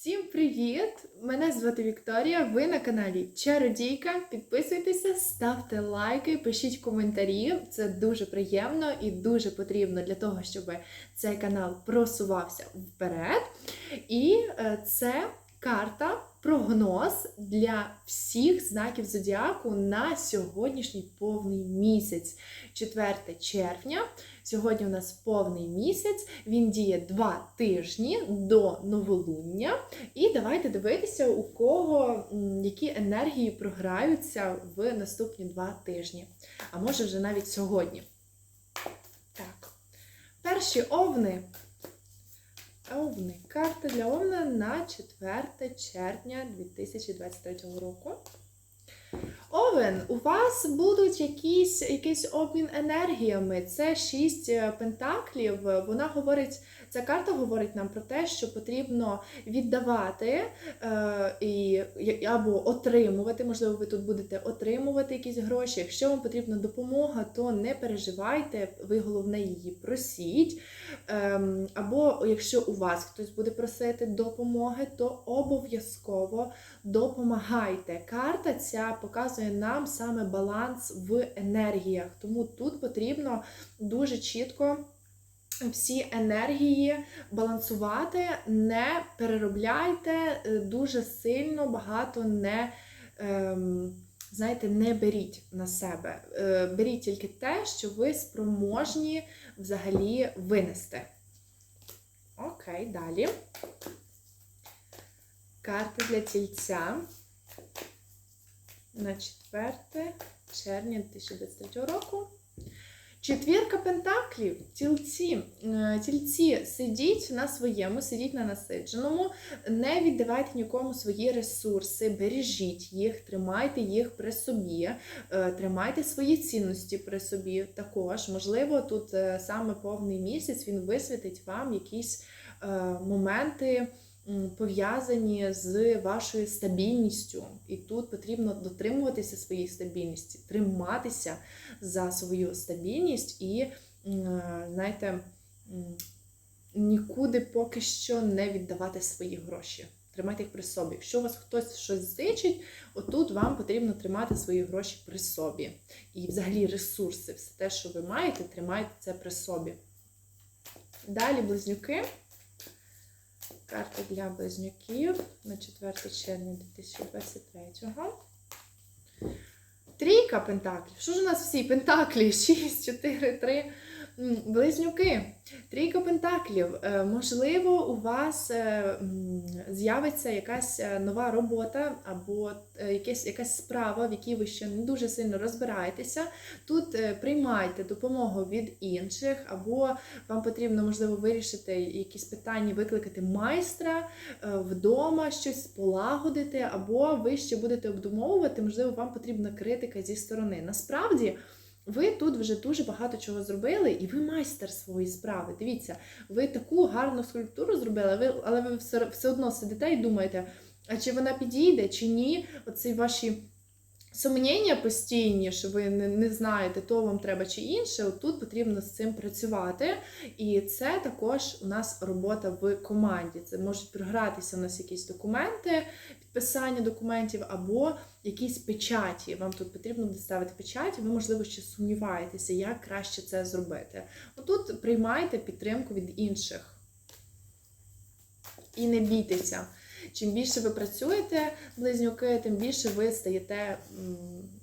Всім привіт! Мене звати Вікторія. Ви на каналі Чародійка. Підписуйтеся, ставте лайки, пишіть коментарі. Це дуже приємно і дуже потрібно для того, щоб цей канал просувався вперед. І е, це карта прогноз для всіх знаків зодіаку на сьогоднішній повний місяць, 4 червня. Сьогодні у нас повний місяць, він діє два тижні до новолуння. І давайте дивитися, у кого які енергії програються в наступні два тижні, а може вже навіть сьогодні. Так, перші овни. Овни. Карта для Овна на 4 червня 2023 року. Овен, у вас будуть якісь, якийсь обмін енергіями. Це шість е, пентаклів. Вона говорить, ця карта говорить нам про те, що потрібно віддавати е, і, або отримувати. Можливо, ви тут будете отримувати якісь гроші. Якщо вам потрібна допомога, то не переживайте, ви головне її просіть. Ем, або якщо у вас хтось буде просити допомоги, то обов'язково допомагайте. Карта ця показує нам саме баланс в енергіях, тому тут потрібно дуже чітко. Всі енергії балансувати, не переробляйте е, дуже сильно багато не ем, знаєте, не беріть на себе. Е, Беріть тільки те, що ви спроможні взагалі винести. Окей, далі. Карта для тільця на 4 червня 2023 року. Четвірка пентаклів, тільці. Е, Тільці, сидіть на своєму, сидіть на насидженому, не віддавайте нікому свої ресурси, бережіть їх, тримайте їх при собі, е, тримайте свої цінності при собі також. Можливо, тут е, саме повний місяць він висвітить вам якісь моменти. Пов'язані з вашою стабільністю, і тут потрібно дотримуватися своєї стабільності, триматися за свою стабільність і, знаєте, нікуди поки що не віддавати свої гроші. Тримайте їх при собі. Якщо у вас хтось щось зичить, отут вам потрібно тримати свої гроші при собі. І взагалі ресурси, все те, що ви маєте, тримайте це при собі. Далі близнюки. Карта для близнюків на 4 червня 2023-го. Трійка пентаклів. Що ж у нас всі? Пентаклі? 6, 4, 3. Близнюки. Трійка пентаклів. Е, Можливо, у вас е, з'явиться якась е, нова робота або якась, якась справа, в якій ви ще не дуже сильно розбираєтеся. Тут приймайте допомогу від інших, або вам потрібно, можливо, вирішити якісь питання, викликати майстра вдома, щось полагодити, або ви ще будете обдумовувати, можливо, вам потрібна критика зі сторони. Насправді. Ви тут вже дуже багато чого зробили, і ви майстер своєї справи. Дивіться, ви таку гарну скульптуру зробили, але ви все, все одно сидите і думаєте, а чи вона підійде, чи ні? Оці ваші сумніння постійні, що ви не, не знаєте, то вам треба чи інше. От Тут потрібно з цим працювати. І це також у нас робота в команді. Це можуть програтися у нас якісь документи, підписання документів або якісь печаті. Вам тут потрібно буде ставити печаті, ви, можливо, ще сумніваєтеся, як краще це зробити. Отут приймайте підтримку від інших. І не бійтеся. Чим більше ви працюєте, близнюки, тим більше ви стаєте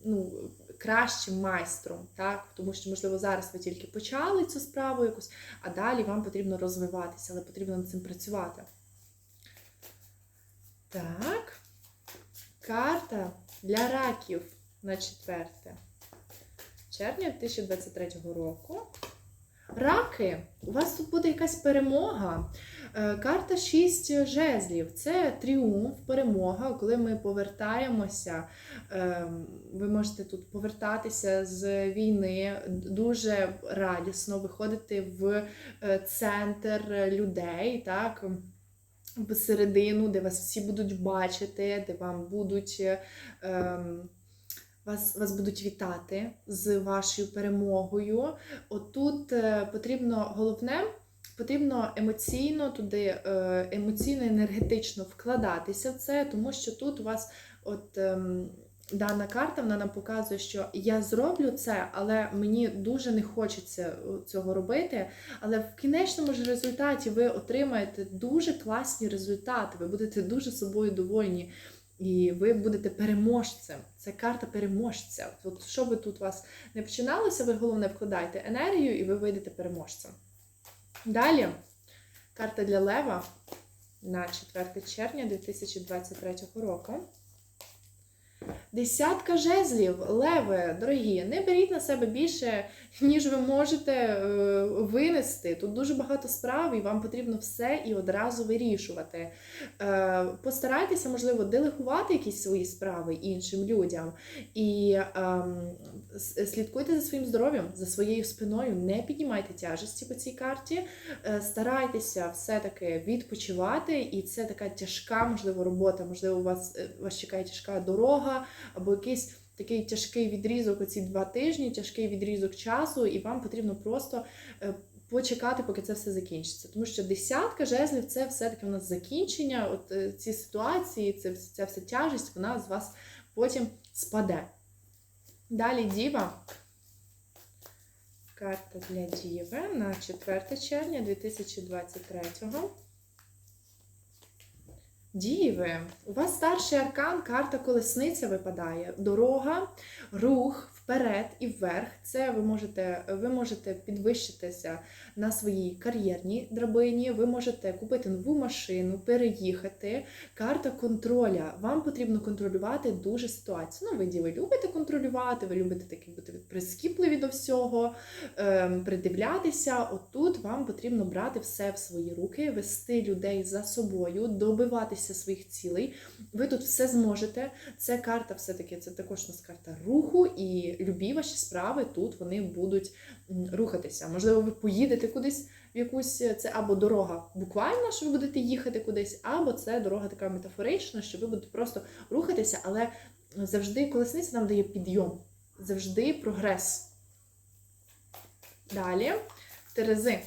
ну, кращим майстром, так? Тому що, можливо, зараз ви тільки почали цю справу якусь, а далі вам потрібно розвиватися, але потрібно над цим працювати. Так. Карта для раків на 4 червня 2023 року. Раки, у вас тут буде якась перемога. Е, Карта 6 жезлів. Це тріумф, перемога, коли ми повертаємося. е, Ви можете тут повертатися з війни дуже радісно, виходити в е, центр людей, так? В середину, де вас всі будуть бачити, де вам будуть. е, ем, вас, вас будуть вітати з вашою перемогою. Отут е, потрібно головне Потрібно емоційно туди, е, емоційно енергетично вкладатися в це, тому що тут у вас от ем, дана карта вона нам показує, що я зроблю це, але мені дуже не хочеться е, цього робити. Але в кінечному ж результаті ви отримаєте дуже класні результати, ви будете дуже собою довольні. І ви будете переможцем. Це карта переможця. От що би тут у вас не починалося, ви головне вкладайте енергію і ви вийдете переможцем. Далі карта для Лева на 4 червня 2023 року. Десятка жезлів, леви, дорогі, не беріть на себе більше, ніж ви можете е, винести. Тут дуже багато справ, і вам потрібно все і одразу вирішувати. Е, постарайтеся, можливо, делегувати якісь свої справи іншим людям. І ем, слідкуйте за своїм здоров'ям, за своєю спиною, не піднімайте тяжесті по цій карті. Е, старайтеся все-таки відпочивати, і це така тяжка, можливо, робота. Можливо, у вас, вас чекає тяжка дорога, або якийсь такий тяжкий відрізок, оці два тижні, тяжкий відрізок часу, і вам потрібно просто. е, Почекати, поки це все закінчиться. Тому що десятка жезлів це все-таки у нас закінчення. От е, ці ситуації, це, ця вся тяжесть, вона з вас потім спаде. Далі діва. Карта для Діви на 4 червня 2023 Діви, у вас старший аркан, карта колесниця випадає. Дорога, рух вперед і вверх. Це ви можете, ви можете підвищитися на своїй кар'єрній драбині, ви можете купити нову машину, переїхати. Карта контроля. Вам потрібно контролювати дуже ситуацію. Ну, ви діви любите контролювати, ви любите такі бути прискіпливі до всього, ем, придивлятися. Отут вам потрібно брати все в свої руки, вести людей за собою, добиватися своїх цілей. Ви тут все зможете. Це карта, все-таки це також у нас карта руху, і любі ваші справи тут вони будуть рухатися. Можливо, ви поїдете кудись в якусь це або дорога буквально, що ви будете їхати кудись, або це дорога така метафорична, що ви будете просто рухатися, але завжди колесниця нам дає підйом, завжди прогрес. Далі Терези.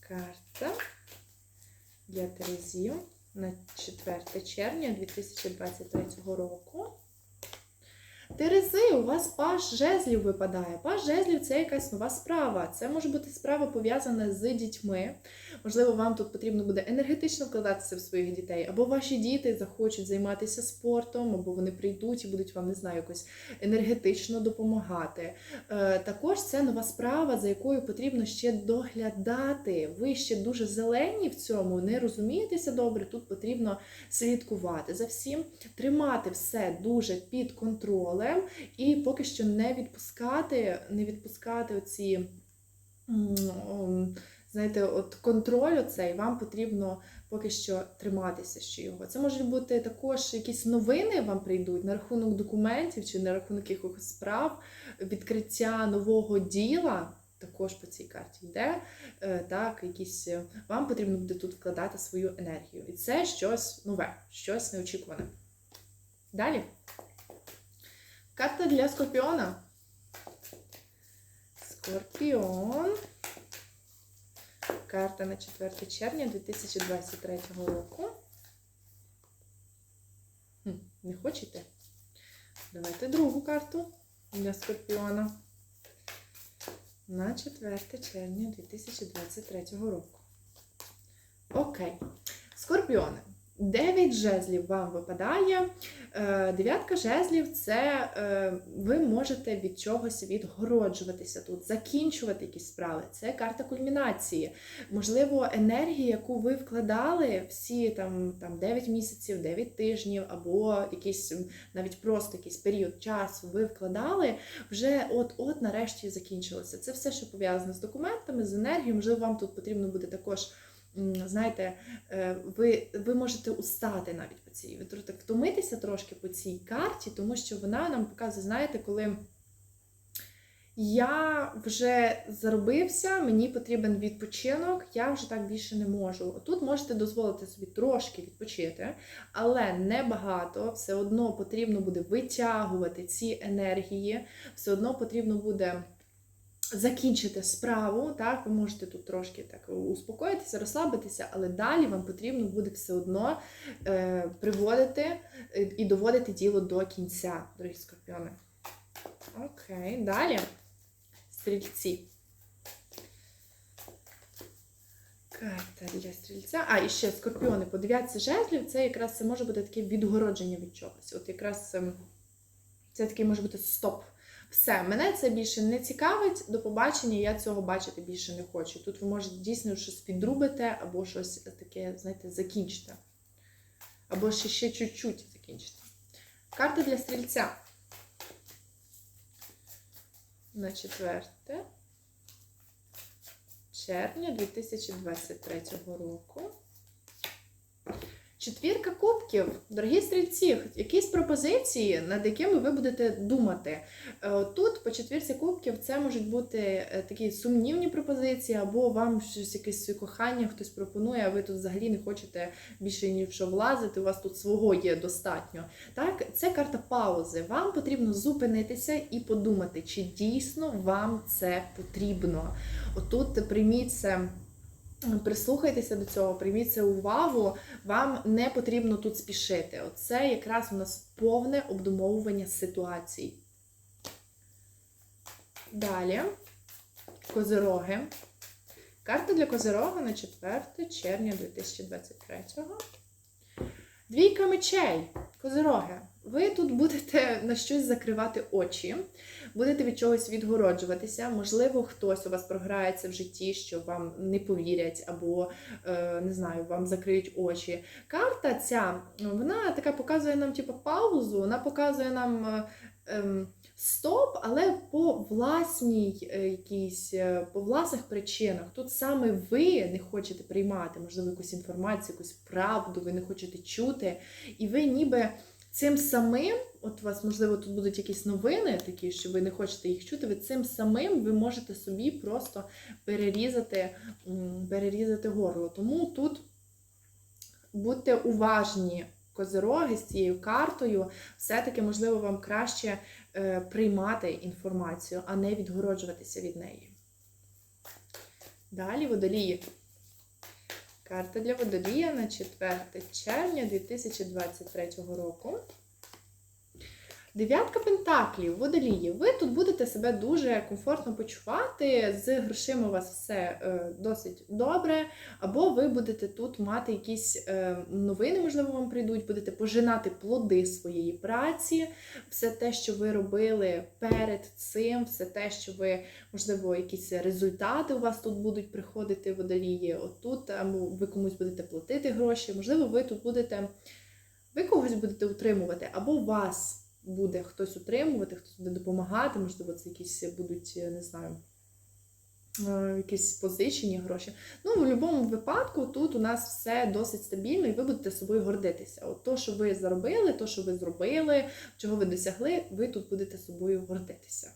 Карта для Терезів на 4 червня 2023 року. Терези, у вас паш жезлів випадає. Паш жезлів це якась нова справа. Це може бути справа пов'язана з дітьми. Можливо, вам тут потрібно буде енергетично вкладатися в своїх дітей, або ваші діти захочуть займатися спортом, або вони прийдуть і будуть вам, не знаю, якось енергетично допомагати. Е, Також це нова справа, за якою потрібно ще доглядати. Ви ще дуже зелені в цьому, не розумієтеся добре. Тут потрібно слідкувати за всім, тримати все дуже під контролем і поки що не відпускати, не відпускати оці. Знаєте, от контроль оцей вам потрібно поки що триматися ще його. Це можуть бути також якісь новини вам прийдуть на рахунок документів чи на рахунок якихось справ, відкриття нового діла. Також по цій карті йде. Е, Так, якісь е, вам потрібно буде тут вкладати свою енергію. І це щось нове, щось неочікуване. Далі. Карта для Скорпіона. Скорпіон. Карта на 4 червня 2023 року. Не хочете? Давайте другу карту для Скорпіона. На 4 червня 2023 року. Окей. Скорпіони. Дев'ять жезлів вам випадає. Е, Дев'ятка жезлів це е, ви можете від чогось відгороджуватися тут, закінчувати якісь справи. Це карта кульмінації. Можливо, енергія, яку ви вкладали всі там, там 9 місяців, 9 тижнів, або якийсь навіть просто якийсь період часу ви вкладали, вже от-от нарешті закінчилося. Це все, що пов'язане з документами, з енергією. Можливо, вам тут потрібно буде також. Знаєте, е, ви, ви можете устати навіть по цій, ви так втомитися трошки по цій карті, тому що вона нам показує, знаєте, коли я вже заробився, мені потрібен відпочинок, я вже так більше не можу. Тут можете дозволити собі трошки відпочити, але не багато. Все одно потрібно буде витягувати ці енергії, все одно потрібно буде закінчите справу, так, ви можете тут трошки так успокоїтися, розслабитися, але далі вам потрібно буде все одно е, приводити е, і доводити діло до кінця, дорогі скорпіони. Окей, далі. Стрільці. Карта для стрільця. А, і ще скорпіони. По дев'ятці жезлів це якраз це може бути таке відгородження від чогось. От якраз ем, це такий може бути стоп. Все, мене це більше не цікавить. До побачення, я цього бачити більше не хочу. Тут ви можете дійсно щось підрубите, або щось таке, знаєте, закінчите. Або ще, ще чуть-чуть закінчите. Карта для стрільця. На четверте червня 2023 року. Четвірка кубків, дорогі стрільці, якісь пропозиції, над якими ви будете думати. Е, Тут по четвірці кубків це можуть бути е, такі сумнівні пропозиції, або вам щось якесь кохання хтось пропонує, а ви тут взагалі не хочете більше ні в що влазити, у вас тут свого є достатньо. Так, це карта паузи. Вам потрібно зупинитися і подумати, чи дійсно вам це потрібно. Отут прийміть це. Прислухайтеся до цього, прийміть це увагу, вам не потрібно тут спішити. Оце якраз у нас повне обдумовування ситуацій. Далі козироги. Карта для козирога на 4 червня 2023. Двійка мечей. Козироги. Ви тут будете на щось закривати очі, будете від чогось відгороджуватися. Можливо, хтось у вас програється в житті, що вам не повірять, або е, не знаю, вам закриють очі. Карта ця вона така показує нам, типу, паузу, вона показує нам. Ем, Стоп, але по власній е, якійсь, е, по власних причинах. Тут саме ви не хочете приймати, можливо, якусь інформацію, якусь правду, ви не хочете чути, і ви ніби цим самим, от у вас, можливо, тут будуть якісь новини, такі, що ви не хочете їх чути, ви цим самим ви можете собі просто перерізати, перерізати горло. Тому тут будьте уважні. Козироги з цією картою, все-таки, можливо, вам краще е, приймати інформацію, а не відгороджуватися від неї. Далі водолії. Карта для водолія на 4 червня 2023 року. Дев'ятка пентаклів, водолії. Ви тут будете себе дуже комфортно почувати. З грошима у вас все е, досить добре. Або ви будете тут мати якісь е, новини, можливо, вам прийдуть, будете пожинати плоди своєї праці, все те, що ви робили перед цим, все те, що ви, можливо, якісь результати у вас тут будуть приходити водолії. Отут або ви комусь будете платити гроші, можливо, ви тут будете, ви когось будете утримувати, або вас буде хтось утримувати, хтось буде допомагати, можливо, це якісь будуть, не знаю, е, якісь позичені гроші. Ну, в будь-якому випадку тут у нас все досить стабільно, і ви будете собою гордитися. От то, що ви заробили, то, що ви зробили, чого ви досягли, ви тут будете собою гордитися.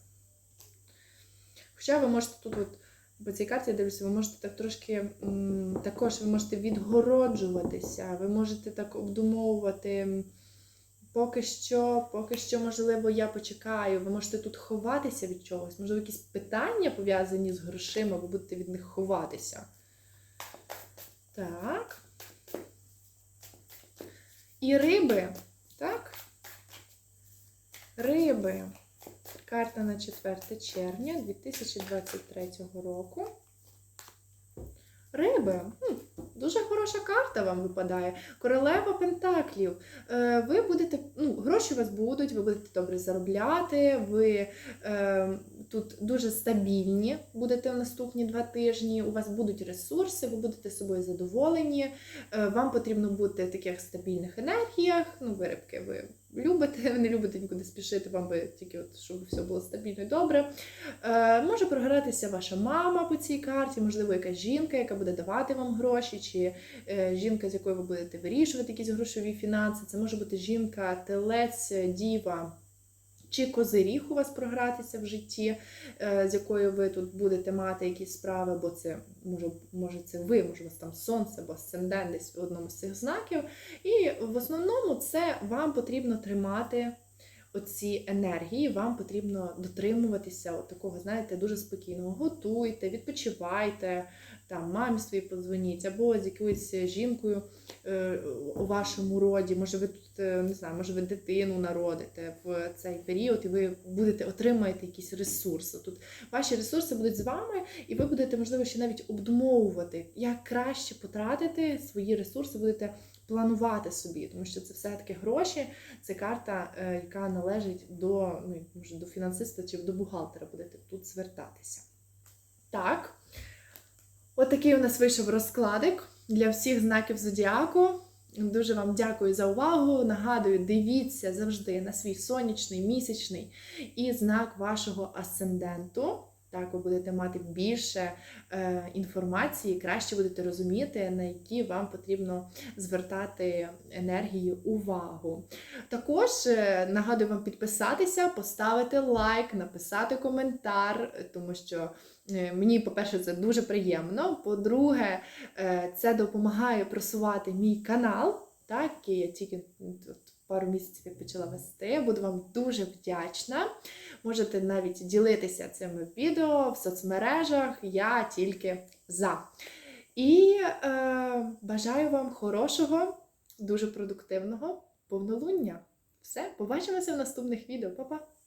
Хоча ви можете тут, от, по цій карті я дивлюся, ви можете так трошки також ви можете відгороджуватися, ви можете так обдумовувати. Поки що, поки що, можливо, я почекаю. Ви можете тут ховатися від чогось. Можливо, якісь питання пов'язані з грошима, ви будете від них ховатися. Так. І риби. Так? Риби. Карта на 4 червня 2023 року. Риби. Дуже хороша карта вам випадає. Королева Пентаклів. Е, Ви будете, ну, гроші у вас будуть, ви будете добре заробляти, ви е, тут дуже стабільні будете в наступні два тижні. У вас будуть ресурси, ви будете собою задоволені. Е, Вам потрібно бути в таких стабільних енергіях. Ну, ви рибки, ви любите, не любите нікуди спішити, вам би тільки, от, щоб все було стабільно і добре. Е, може програтися ваша мама по цій карті, можливо, якась жінка, яка буде давати вам гроші, чи е, жінка, з якою ви будете вирішувати якісь грошові фінанси. Це може бути жінка, телець, діва. Чи козиріг у вас програтися в житті, е, з якою ви тут будете мати якісь справи, бо це може, може це ви, може у вас там сонце або асцендент десь в одному з цих знаків. І в основному це вам потрібно тримати оці енергії, вам потрібно дотримуватися от такого, знаєте, дуже спокійного. Готуйте, відпочивайте, там мамі своїй подзвоніть, або з якоюсь жінкою е, у вашому роді. Може, ви тут е, не знаю, може ви дитину народите в цей період, і ви будете отримаєте якісь ресурси. Тут ваші ресурси будуть з вами, і ви будете, можливо, ще навіть обдумовувати, як краще потратити свої ресурси, будете планувати собі, тому що це все-таки гроші, це карта, е, яка належить до, ну, може, до фінансиста чи до бухгалтера будете тут звертатися. Так. От такий у нас вийшов розкладик для всіх знаків зодіаку. Дуже вам дякую за увагу. Нагадую, дивіться завжди на свій сонячний, місячний і знак вашого асценденту. Так, ви будете мати більше е, інформації, краще будете розуміти, на які вам потрібно звертати енергію увагу. Також е, нагадую вам підписатися, поставити лайк, написати коментар, тому що е, мені, по-перше, це дуже приємно. По-друге, е, це допомагає просувати мій канал, так, який я тільки тут пару місяців як почала вести. Буду вам дуже вдячна. Можете навіть ділитися цими відео в соцмережах. Я тільки за. І е, бажаю вам хорошого, дуже продуктивного повнолуння. Все, побачимося в наступних відео. Па-па!